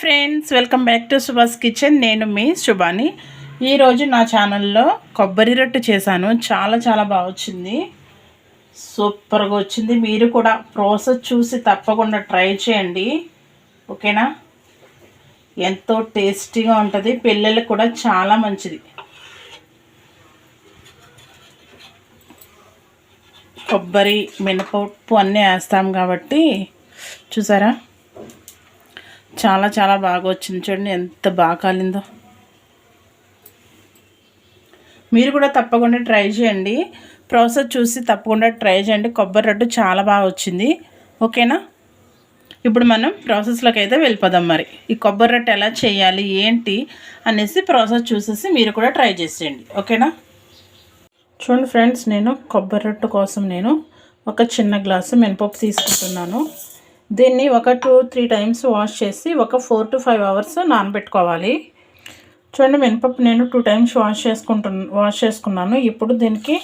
Friends welcome back to Subhash kitchen నేను మీ శుభాని ఈరోజు నా ఛానల్లో కొబ్బరి రొట్టె చేశాను. చాలా చాలా బాగా వచ్చింది. సూపర్గా వచ్చింది. మీరు కూడా ప్రాసెస్ చూసి తప్పకుండా ట్రై చేయండి. ఓకేనా ఎంతో టేస్టీగా ఉంటుంది. పిల్లలకు కూడా చాలా మంచిది. కొబ్బరి మినపప్పు అన్నీ వేస్తాం కాబట్టి చూసారా? చాలా చాలా బాగా వచ్చింది చూడండి. ఎంత బాగా కాలిందో. మీరు కూడా తప్పకుండా ట్రై చేయండి. ప్రాసెస్ చూసి తప్పకుండా ట్రై చేయండి. కొబ్బరి రొట్టు చాలా బాగా వచ్చింది. ఓకేనా? ఇప్పుడు మనం ప్రాసెస్లోకి అయితే వెళ్ళిపోదాం మరి. ఈ కొబ్బరి రొట్టె ఎలా చేయాలి ఏంటి అనేసి ప్రాసెస్ చూసేసి మీరు కూడా ట్రై చేసేయండి. ఓకేనా? చూడండి ఫ్రెండ్స్ నేను కొబ్బరి రొట్టు కోసం నేను ఒక చిన్న గ్లాసు మినపప్పు తీసుకుంటున్నాను. దీన్ని ఒక టూ త్రీ టైమ్స్ వాష్ చేసి ఒక ఫోర్ టు ఫైవ్ అవర్స్ నానబెట్టుకోవాలి. చూడండి మినపప్పు నేను టూ టైమ్స్ వాష్ చేసుకుంటు వాష్ చేసుకున్నాను. ఇప్పుడు దీనికి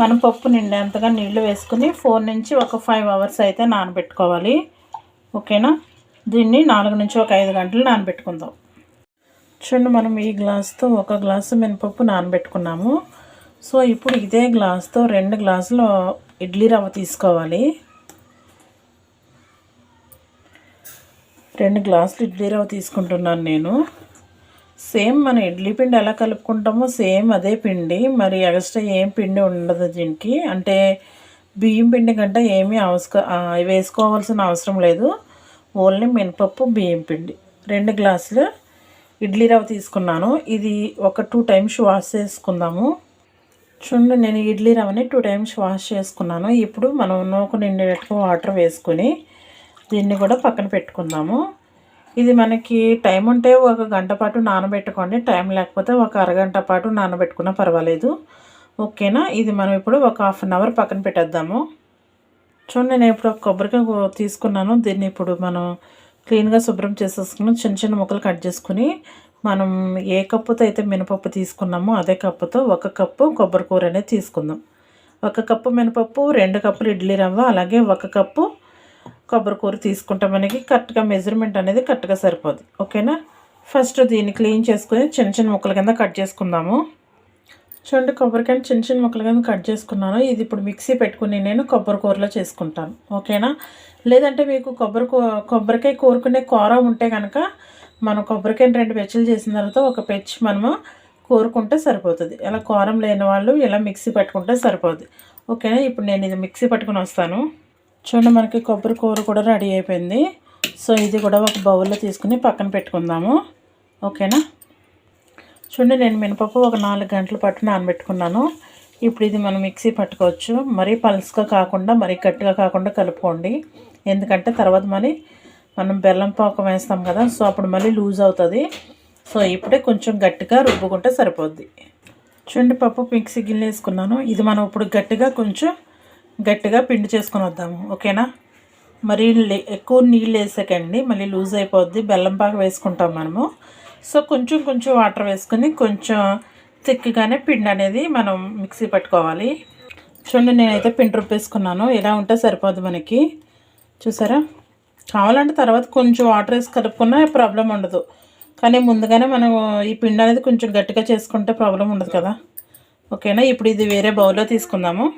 మన పప్పు నిండేంతగా నీళ్ళు వేసుకుని ఫోర్ నుంచి ఒక ఫైవ్ అవర్స్ అయితే నానబెట్టుకోవాలి. ఓకేనా? దీన్ని నాలుగు నుంచి ఒక ఐదు గంటలు నానబెట్టుకుందాం. చూడండి మనం ఈ గ్లాస్తో ఒక గ్లాసు మినపప్పు నానబెట్టుకున్నాము. సో ఇప్పుడు ఇదే గ్లాస్తో రెండు గ్లాసులు ఇడ్లీ రవ్వ తీసుకోవాలి. రెండు గ్లాసులు ఇడ్లీ రవ్వ తీసుకుంటున్నాను నేను. సేమ్ మన ఇడ్లీ పిండి ఎలా కలుపుకుంటామో సేమ్ అదే పిండి. మరి ఎక్స్ట్రా ఏం పిండి ఉండదు దీనికి. అంటే బియ్యం పిండి కంటే ఏమీ అవసర వేసుకోవాల్సిన అవసరం లేదు. ఓన్లీ మినపప్పు బియ్యం పిండి. రెండు గ్లాసులు ఇడ్లీ రవ్వ తీసుకున్నాను. ఇది ఒక టూ టైమ్స్ వాష్ చేసుకుందాము. చూడండి నేను ఇడ్లీ రవ్వని టూ టైమ్స్ వాష్ చేసుకున్నాను. ఇప్పుడు మనం నూక నిండేటట్టుగా వాటర్ వేసుకొని దీన్ని కూడా పక్కన పెట్టుకుందాము. ఇది మనకి టైం ఉంటే ఒక గంట పాటు నానబెట్టుకోండి. టైం లేకపోతే ఒక అరగంట పాటు నానబెట్టుకున్నా పర్వాలేదు. ఓకేనా? ఇది మనం ఇప్పుడు ఒక హాఫ్ అన్ అవర్ పక్కన పెట్టేద్దాము. చూడండి నేను ఇప్పుడు కొబ్బరికాయ తీసుకున్నాను. దీన్ని ఇప్పుడు మనం క్లీన్గా శుభ్రం చేసేసుకుని చిన్న చిన్న ముక్కలు కట్ చేసుకుని మనం ఏ కప్పుతో అయితే మినపప్పు తీసుకున్నామో అదే కప్పుతో ఒక కప్పు కొబ్బరి కూర అనేది తీసుకుందాం. ఒక కప్పు మినపప్పు రెండు కప్పులు ఇడ్లీ రవ్వ అలాగే ఒక కప్పు కొబ్బరి కూర తీసుకుంటే మనకి. కరెక్ట్గా మెజర్మెంట్ అనేది కరెక్ట్గా సరిపోద్ది ఓకేనా? ఫస్ట్ దీన్ని క్లీన్ చేసుకొని చిన్న చిన్న ముక్కల కింద కట్ చేసుకుందాము. చూడండి కొబ్బరికాయ చిన్న చిన్న ముక్కల కింద కట్ చేసుకున్నాను. ఇది ఇప్పుడు మిక్సీ పెట్టుకుని నేను కొబ్బరి కూరలో చేసుకుంటాను. ఓకేనా? లేదంటే మీకు కొబ్బరి కొబ్బరికాయ కోరుకునే కూర ఉంటే కనుక మనం కొబ్బరికాయని రెండు పెచ్చులు చేసిన తర్వాత ఒక పెచ్చి మనము కోరుకుంటే సరిపోతుంది. ఇలా కూరం లేని వాళ్ళు ఇలా మిక్సీ పెట్టుకుంటే సరిపోతుంది ఓకేనా? ఇప్పుడు నేను ఇది మిక్సీ పట్టుకుని వస్తాను. చూడండి మనకి కొబ్బరి కూర కూడా రెడీ అయిపోయింది. సో ఇది కూడా ఒక బౌల్లో తీసుకుని పక్కన పెట్టుకుందాము. ఓకేనా? చూడండి నేను మినపప్పు ఒక నాలుగు గంటల పాటు నానబెట్టుకున్నాను. ఇప్పుడు ఇది మనం మిక్సీ పట్టుకోవచ్చు. మరీ పల్స్గా కాకుండా మరీ గట్టిగా కాకుండా కలుపుకోండి. ఎందుకంటే తర్వాత మరి మనం బెల్లం పాకం వేస్తాం కదా సో అప్పుడు మళ్ళీ లూజ్ అవుతుంది. సో ఇప్పుడే కొంచెం గట్టిగా రుబ్బుకుంటే సరిపోద్ది. చూడండి పప్పు మిక్సీ గిన్నె వేసుకున్నాను. ఇది మనం ఇప్పుడు గట్టిగా కొంచెం గట్టిగా పిండి చేసుకొని వద్దాము ఓకేనా? మరి ఎక్కువ నీళ్ళు వేసాకండి మళ్ళీ లూజ్ అయిపోద్ది బెల్లం పాక వేసుకుంటాం మనము. సో కొంచెం కొంచెం వాటర్ వేసుకొని కొంచెం థిక్గానే పిండి అనేది మనం మిక్సీ పెట్టుకోవాలి. చూడండి నేనైతే పిండి రుబ్బేసుకున్నాను. ఇలా ఉంటే సరిపోద్ది మనకి. చూసారా? కావాలంటే తర్వాత కొంచెం వాటర్ వేసి కలుపుకున్నా ప్రాబ్లం ఉండదు. కానీ ముందుగానే మనం ఈ పిండి అనేది కొంచెం గట్టిగా చేసుకుంటే ప్రాబ్లం ఉండదు కదా. ఓకేనా? ఇప్పుడు ఇది వేరే బౌల్లో తీసుకుందాము.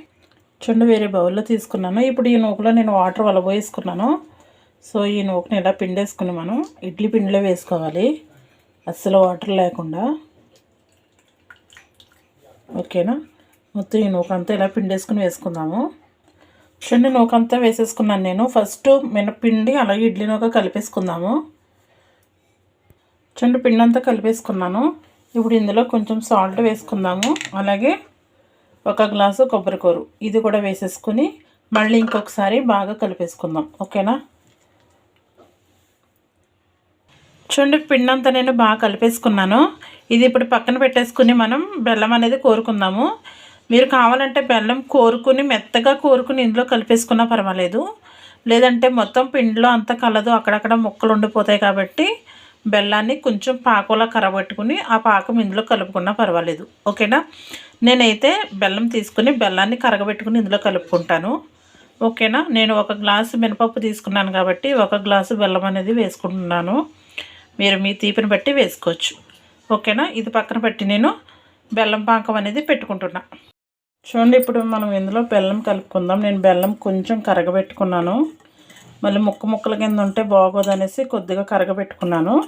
చుండు వేరే బౌల్లో తీసుకున్నాను. ఇప్పుడు ఈ నూకలో నేను వాటర్ వలబోయేసుకున్నాను. సో ఈ నూకని ఇలా పిండేసుకుని మనం ఇడ్లీ పిండిలో వేసుకోవాలి. అస్సలు వాటర్ లేకుండా. ఓకేనా? మొత్తం ఈ నూకంతా ఇలా పిండేసుకుని వేసుకుందాము. చూడండి నూకంతా వేసేసుకున్నాను నేను. ఫస్ట్ మినపిండి అలాగే ఇడ్లీ నూక కలిపేసుకుందాము. చూడండి పిండి అంతా కలిపేసుకున్నాను. ఇప్పుడు ఇందులో కొంచెం సాల్ట్ వేసుకుందాము. అలాగే ఒక గ్లాసు కొబ్బరికూరు ఇది కూడా వేసేసుకుని మళ్ళీ ఇంకొకసారి బాగా కలిపేసుకుందాం. ఓకేనా? చూడండి పిండి అంతా నేను బాగా కలిపేసుకున్నాను. ఇది ఇప్పుడు పక్కన పెట్టేసుకుని మనం బెల్లం అనేది కోరుకుందాము. మీరు కావాలంటే బెల్లం కోరుకుని మెత్తగా కోరుకుని ఇందులో కలిపేసుకున్నా పర్వాలేదు. లేదంటే మొత్తం పిండిలో అంత కలదు అక్కడక్కడ ముక్కలు ఉండిపోతాయి కాబట్టి బెల్లాన్ని కొంచెం పాకంలా కరబెట్టుకుని ఆ పాకం ఇందులో కలుపుకున్నా పర్వాలేదు. ఓకేనా? నేనైతే బెల్లం తీసుకుని బెల్లాన్ని కరగబెట్టుకుని ఇందులో కలుపుకుంటాను. ఓకేనా? నేను ఒక గ్లాసు మినపప్పు తీసుకున్నాను కాబట్టి ఒక గ్లాసు బెల్లం అనేది వేసుకుంటున్నాను. మీరు మీ తీపిని బట్టి వేసుకోవచ్చు. ఓకేనా? ఇది పక్కన పెట్టి నేను బెల్లం పాకం అనేది పెట్టుకుంటున్నా. చూడండి ఇప్పుడు మనం ఇందులో బెల్లం కలుపుకుందాం. నేను బెల్లం కొంచెం కరగబెట్టుకున్నాను. మళ్ళీ ముక్క ముక్కల కింద ఉంటే బాగోదు అనేసి కొద్దిగా కరగబెట్టుకున్నాను.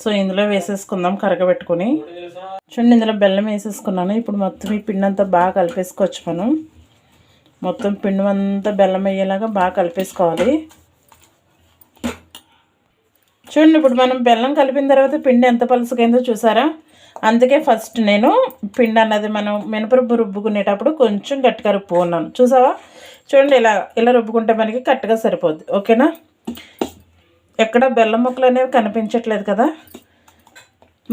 సో ఇందులో వేసేసుకుందాం కరగబెట్టుకొని. చూడండి ఇందులో బెల్లం వేసేసుకున్నాను. ఇప్పుడు మొత్తం ఈ పిండి అంతా బాగా కలిపేసుకోవచ్చు మనం. మొత్తం పిండి అంతా బెల్లం అయ్యేలాగా బాగా కలిపేసుకోవాలి. చూడండి ఇప్పుడు మనం బెల్లం కలిపిన తర్వాత పిండి ఎంత పలుసుకైందో చూసారా? అందుకే ఫస్ట్ నేను పిండి అన్నది మనం మినపరుబ్బు రుబ్బుకునేటప్పుడు కొంచెం గట్టిగా రుబ్బుకున్నాను. చూసావా? చూడండి ఇలా ఇలా రుబ్బుకుంటే మనకి కరెక్ట్గా సరిపోద్ది. ఓకేనా? ఎక్కడ బెల్లం ముక్కలు అనేవి కనిపించట్లేదు కదా.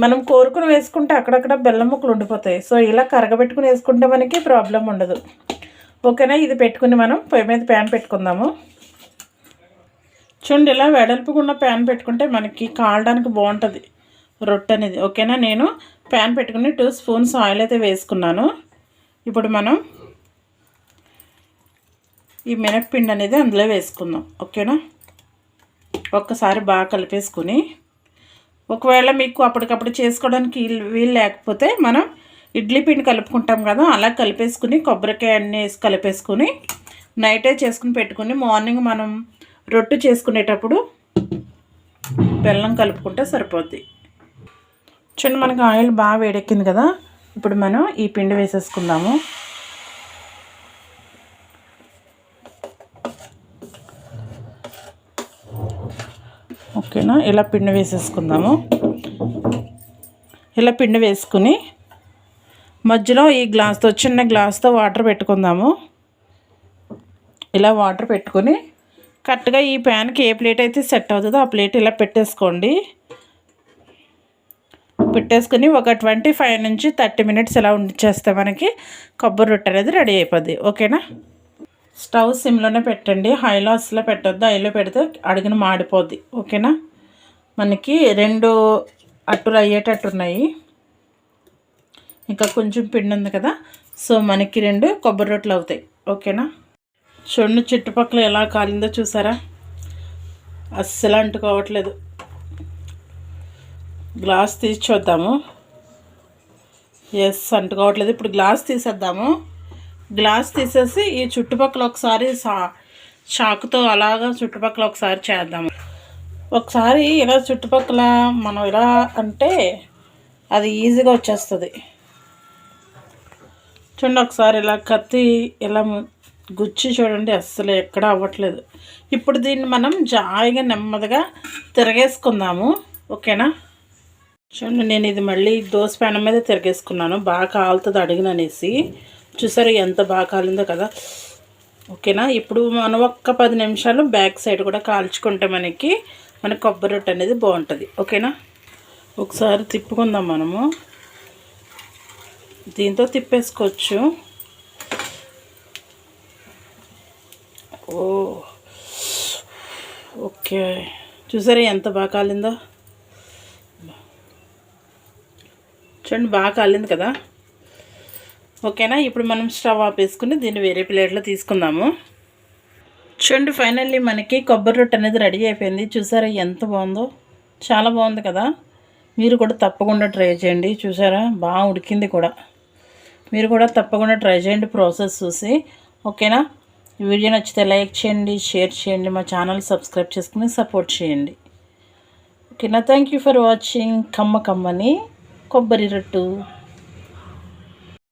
మనం కోరుకుని వేసుకుంటే అక్కడక్కడ బెల్లం ముక్కలు ఉండిపోతాయి. సో ఇలా కరగబెట్టుకుని వేసుకుంటే మనకి ప్రాబ్లం ఉండదు. ఓకేనా? ఇది పెట్టుకుని మనం పొయ్యి మీద ప్యాన్ పెట్టుకుందాము. చూడండి ఇలా వెడల్పుకున్న ప్యాన్ పెట్టుకుంటే మనకి కాలడానికి బాగుంటుంది రొట్టె అనేది. ఓకేనా? నేను ప్యాన్ పెట్టుకుని టూ స్పూన్స్ ఆయిల్ అయితే వేసుకున్నాను. ఇప్పుడు మనం ఈ మినప్పిండి అనేది అందులో వేసుకుందాం. ఓకేనా? ఒక్కసారి బాగా కలిపేసుకుని ఒకవేళ మీకు అప్పటికప్పుడు చేసుకోవడానికి వీలు లేకపోతే మనం ఇడ్లీ పిండి కలుపుకుంటాం కదా అలా కలిపేసుకుని కొబ్బరికాయ అన్నీ వేసి కలిపేసుకుని నైటే చేసుకుని పెట్టుకుని మార్నింగ్ మనం రొట్టె చేసుకునేటప్పుడు బెల్లం కలుపుకుంటే సరిపోద్ది. చూడండి మనకి ఆయిల్ బాగా వేడెక్కింది కదా ఇప్పుడు మనం ఈ పిండి వేసేసుకుందాము ఓకేనా ఇలా పిండి వేసేసుకుందాము. ఇలా పిండి వేసుకుని మధ్యలో ఈ గ్లాస్తో చిన్న గ్లాస్తో వాటర్ పెట్టుకుందాము. ఇలా వాటర్ పెట్టుకొని కరెక్ట్గా ఈ ప్యాన్కి ఏ ప్లేట్ అయితే సెట్ అవుతుందో ఆ ప్లేట్ ఇలా పెట్టేసుకోండి. పెట్టేసుకుని ఒక ట్వంటీ ఫైవ్ నుంచి థర్టీ మినిట్స్ ఇలా ఉంచేస్తే మనకి కొబ్బరి రొట్టె అనేది రెడీ అయిపోద్ది. ఓకేనా? స్టవ్ సిమ్లోనే పెట్టండి. హైలో అసలు పెట్టొద్దు హైలో పెడితే అడిగిన మాడిపోద్ది. ఓకేనా? మనకి రెండు అట్టులు అయ్యేటట్టు ఉన్నాయి ఇంకా కొంచెం పిండి ఉంది కదా. సో మనకి రెండు కొబ్బరి రొట్టెలు అవుతాయి. ఓకేనా? చూడండి చుట్టుపక్కల ఎలా కాలిందో చూసారా? అస్సలు అంటుకోవట్లేదు. గ్లాస్ తీసి చూద్దాము. ఎస్ అంటుకోవట్లేదు. ఇప్పుడు గ్లాస్ తీసేద్దాము. గ్లాస్ తీసేసి ఈ చుట్టుపక్కల ఒకసారి సా చాకుతో అలాగా చుట్టుపక్కల ఒకసారి చేద్దాము. ఒకసారి ఇలా చుట్టుపక్కల మనం ఇలా అంటే అది ఈజీగా వచ్చేస్తుంది. చూడండి ఒకసారి ఇలా కత్తి ఇలా గుచ్చి చూడండి అస్సలు ఎక్కడ అవ్వట్లేదు. ఇప్పుడు దీన్ని మనం జాయిగా నెమ్మదిగా తిరగేసుకుందాము. ఓకేనా? చూడండి నేను ఇది మళ్ళీ దోశ పెనం మీద తిరగేసుకున్నాను. బాగా కాలుతుంది అడిగిననేసి చూసారు ఎంత బాగా కాలిందో కదా. ఓకేనా? ఇప్పుడు మనం ఒక్క పది నిమిషాలు బ్యాక్ సైడ్ కూడా కాల్చుకుంటే మనకి మన కొబ్బరి రొట్టె అనేది బాగుంటుంది. ఓకేనా? ఒకసారి తిప్పుకుందాం మనము. దీంతో తిప్పేసుకోవచ్చు. ఓ ఓకే. చూసారా ఎంత బాగా కాలిందో? చూడండి బాగా కాలింది కదా? ఓకేనా? ఇప్పుడు మనం స్టవ్ ఆపేసుకుని దీన్ని వేరే ప్లేట్లో తీసుకుందాము. చూడండి ఫైనల్లీ మనకి కొబ్బరి రొట్టె అనేది రెడీ అయిపోయింది. చూసారా ఎంత బాగుందో? చాలా బాగుంది కదా? మీరు కూడా తప్పకుండా ట్రై చేయండి. చూసారా? బాగా ఉడికింది కూడా. మీరు కూడా తప్పకుండా ట్రై చేయండి ప్రాసెస్ చూసి. ఓకేనా ఈ వీడియో నచ్చితే లైక్ చేయండి షేర్ చేయండి మా ఛానల్ సబ్స్క్రైబ్ చేసుకుని సపోర్ట్ చేయండి. ఓకేనా థ్యాంక్ యూ ఫర్ వాచింగ్ కమ్మ కమ్మని కొబ్బరి రొట్టు.